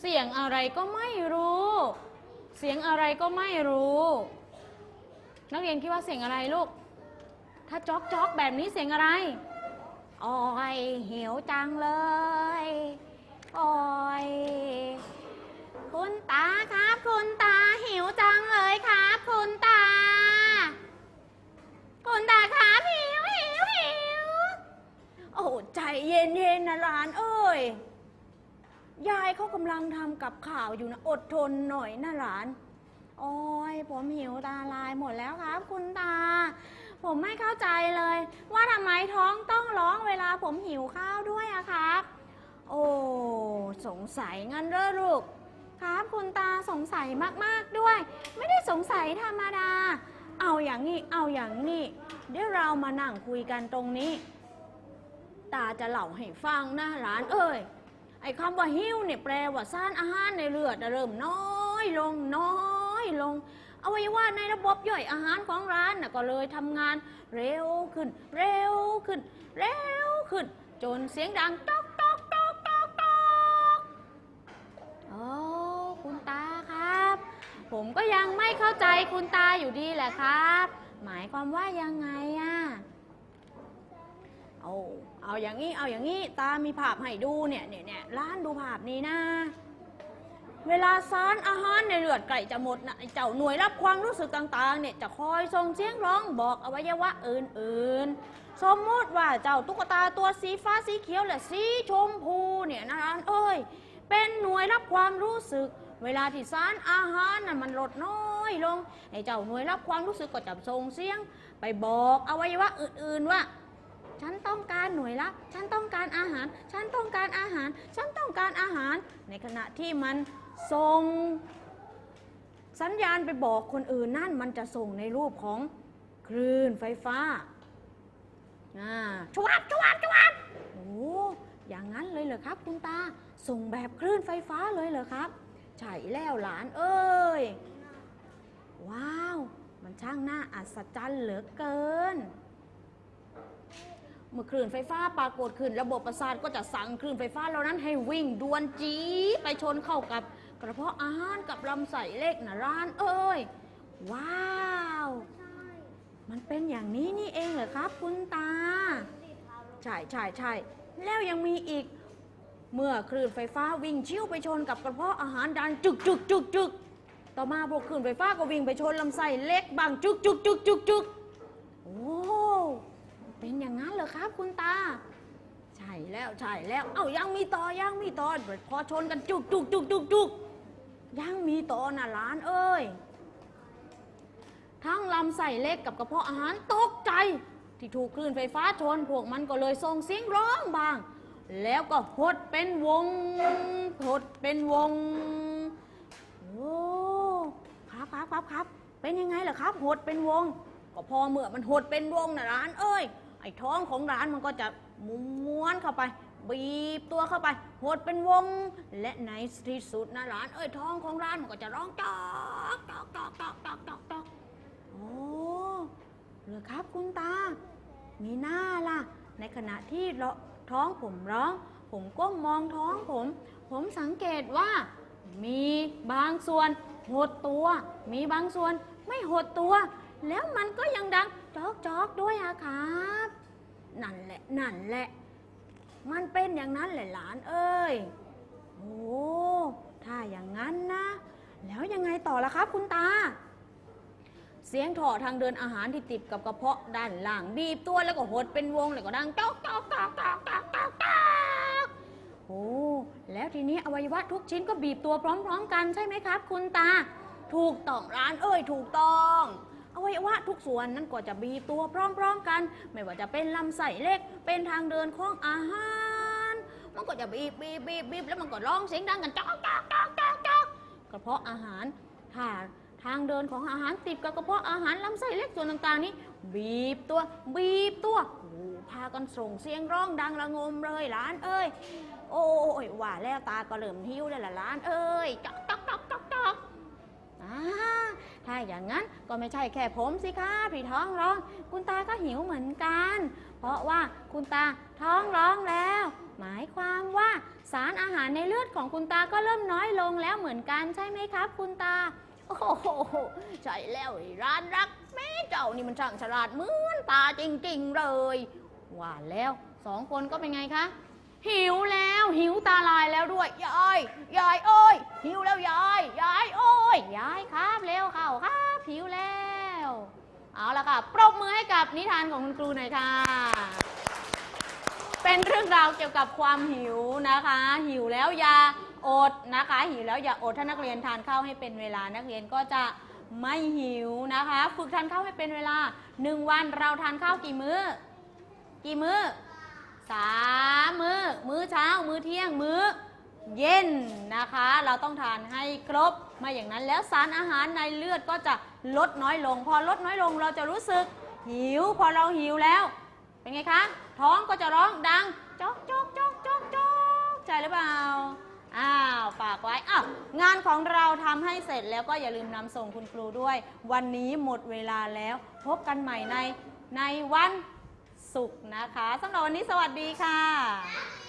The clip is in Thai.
เสียงอะไรก็ไม่รู้ เสียงอะไรก็ไม่รู้ นักเรียนคิดว่าเสียงอะไรลูก ถ้าจ๊อกจ๊อกแบบนี้เสียงอะไรโอ้ยหิวจังเลยโอ้ยคุณตาครับคุณตาหิวจังเลยครับคุณตา คุณตาครับหิวหิวหิวโอ้ใจเย็นเย็นนะหลานเอ้ย ยายเขากำลังทำกับข่าวอยู่นะ อดทนหน่อยนะหลาน โอ้ยผมหิวตาลายหมดแล้วครับ คุณตา ผมไม่เข้าใจเลย ว่าทำไมท้องต้องร้องเวลาผมหิวข้าวด้วยอะครับ โอ้สงสัยงั้นเด้อลูกครับคุณตาสงสัยมากๆด้วย ไม่ได้สงสัยธรรมดา เอาอย่างนี้เอาอย่างนี้เดี๋ยวเรามานั่งคุยกันตรงนี้ ตาจะเล่าให้ฟังนะหลานเอ้ย ไอ้คำว่าหิวเนี่ยแปลว่าสารอาหารในเลือดเริ่มน้อยลงน้อยลงอวัยวะในระบบย่อยอาหารของร้านน่ะก็เลยทำงานเร็วขึ้น เร็วขึ้น เร็วขึ้น จนเสียงดังต๊อกต๊อกต๊อกต๊อกต๊อกโอ้คุณตาครับ ผมก็ยังไม่เข้าใจคุณตาอยู่ดีแหละครับ หมายความว่ายังไงอะเอา เอาอย่างนี้เอาอย่างนี้ตามีภาพให้ดูเนี่ยเนี่ยเนี่ยร้านดูภาพนี้นะ เวลาสารอาหารในเลือดไก่จะหมดนะไอ้เจ้าหน่วยรับความรู้สึกต่างๆเนี่ยจะคอยส่งเสียงร้องบอกอวัยวะอื่นๆ สมมติว่าเจ้าตุ๊กตาตัวสีฟ้าสีเขียวและสีชมพูเนี่ยนะร้านเอ้ยเป็นหน่วยรับความรู้สึกเวลาที่สารอาหารน่ะมันลดน้อยลงไอ้เจ้าหน่วยรับความรู้สึกก็จะส่งเสียง ไปบอกอวัยวะอื่นๆว่า ฉันต้องการหน่วยรับฉันต้องการอาหาร ฉันต้องการอาหาร ฉันต้องการอาหาร ในขณะที่มันส่งสัญญาณไปบอกคนอื่นนั่นมันจะส่งในรูปของคลื่นไฟฟ้าอ่าชวับชวับชวับโอ้อย่างนั้นเลยเหรอครับ คุณตา ส่งแบบคลื่นไฟฟ้าเลยเหรอครับ ใช่แล้วหลานเอ้ย ว้าว มันช่างน่าอัศจรรย์เหลือเกิน เมื่อคลื่นไฟฟ้าปรากฏขึ้น ระบบประสาทก็จะสั่งคลื่นไฟฟ้าเหล่านั้นให้วิ่งดวนจีไปชนเข้ากับกระเพาะอาหารกับลำไส้เล็กนะร้านเอ้ย ว้าว มันเป็นอย่างนี้นี่เองเหรอครับคุณตา ใช่ใช่ใช่แล้วยังมีอีก เมื่อคลื่นไฟฟ้าวิ่งชิ่วไปชนกับกระเพาะอาหารดังจึกจึกจึกจึกต่อมาพวกคลื่นไฟฟ้าก็วิ่งไปชนลำไส้เล็กบางจึกจึกจึกจึกจึก เป็นอย่างนั้นเหรอครับ คุณตา ใช่แล้วใช่แล้ว เอ้ายังมีต่อยังมีต่อพอชนกันจุกจุกจุกจุกจุกยังมีต่อนะหลานเอ้ย ทั้งลำไส้เล็กกับกระเพาะอาหารตกใจ ที่ถูกคลื่นไฟฟ้าชน พวกมันก็เลยส่งเสียงร้องบาง แล้วก็หดเป็นวงหดเป็นวง โอ้ครับครับครับครับ เป็นยังไงล่ะครับ หดเป็นวง ก็พอเมื่อมันหดเป็นวงนะร้านเอ้ย ไอ้ท้องของร้านมันก็จะม้วนเข้าไป บีบตัวเข้าไป หดเป็นวง และในที่สุดนะร้าน เอ้ยท้องของร้านมันก็จะร้องจอกจอกจอกจอกจอกจอกจอกโอ้เหรือครับคุณตา มีหน้าล่ะ ในขณะที่เราท้องผมร้อง ผมก้มมองท้องผม ผมสังเกตว่า มีบางส่วนหดตัว มีบางส่วนไม่หดตัว แล้วมันก็ยังดังจอกจอกด้วยอะครับ นั่นแหละ นั่นแหละ มันเป็นอย่างนั้นแหละหลานเอ้ย โอ้ถ้าอย่างนั้นนะ แล้วยังไงต่อละครับคุณตา เสียงถ่อทางเดินอาหารที่ติดกับกระเพาะด้านล่างบีบตัวแล้วก็หดเป็นวงแล้วก็ดังจอกจอกจอกจอกจอกจอกจอกโอ้แล้วทีนี้อวัยวะทุกชิ้นก็บีบตัวพร้อม ๆ กันใช่ไหมครับ คุณตา ถูกต้องร้านเอ้ย ถูกต้อง วัยวะทุกส่วนนั้นก็จะบีบตัวพร้อม ๆ กัน ไม่ว่าจะเป็นลำไส้เล็ก เป็นทางเดินของอาหาร มันก็จะบีบบีบบีบบีบแล้วมันก็ร้องเสียงดังกันจอกจอกจอกจอกจอกกระเพาะอาหารถ้าทางเดินของอาหารติดกับกระเพาะอาหารลำไส้เล็กส่วนต่างๆนี้ บีบตัวบีบตัวโอ้พากันส่งเสียงร้องดังระงมเลยหลานเอ้ย โอ้ยว่าแล้วตาก็เริ่มหิวแล้ล่ะหลานเอ้ยจอกจอกจอกจอกจอกอ่า ถ้าอย่างนั้นก็ไม่ใช่แค่ผมสิคะพี่ท้องร้อง คุณตาก็หิวเหมือนกัน เพราะว่าคุณตาท้องร้องแล้ว หมายความว่าสารอาหารในเลือดของคุณตาก็เริ่มน้อยลงแล้วเหมือนกันใช่ไหมครับ คุณตาโอ้โหใช่แล้วร้านรักแม่เจ้านี่มันช่างฉลาดเหมือนตาจริง ๆ เลย ว่าแล้วสองคนก็เป็นไงคะ หิวแล้วหิวตาลายแล้วด้วยยายยายเอ้ยหิวแล้วยายยายโอ้ยยายครับเร็วเข้าครับหิวแล้ว เอาละค่ะปรบมือให้กับนิทานของคุณครูหน่อยค่ะ เป็นเรื่องราวเกี่ยวกับความหิวนะคะ หิวแล้วอย่าอดนะคะ หิวแล้วอย่าอดถ้านักเรียนทานข้าวให้เป็นเวลานักเรียนก็จะไม่หิวนะคะ ฝึกทานข้าวให้เป็นเวลาหนึ่งวันเราทานข้าวกี่มื้อ กี่มื้อ สามมื้อ มื้อเช้า มื้อเที่ยง มื้อเย็นนะคะ เราต้องทานให้ครบไมาอย่างนั้นแล้วสารอาหารในเลือดก็จะลดน้อยลง พอลดน้อยลงเราจะรู้สึกหิว พอเราหิวแล้ว เป็นไงคะ ท้องก็จะร้องดังจอกจอกจอกจอกจอกใช่หรือเปล่าอ้าวฝากไว้อ้าวงานของเราทำให้เสร็จแล้วก็อย่าลืมนำส่งคุณครูด้วย วันนี้หมดเวลาแล้ว พบกันใหม่ในในวัน ศุกร์นะคะสำหรับวันนี้สวัสดีค่ะ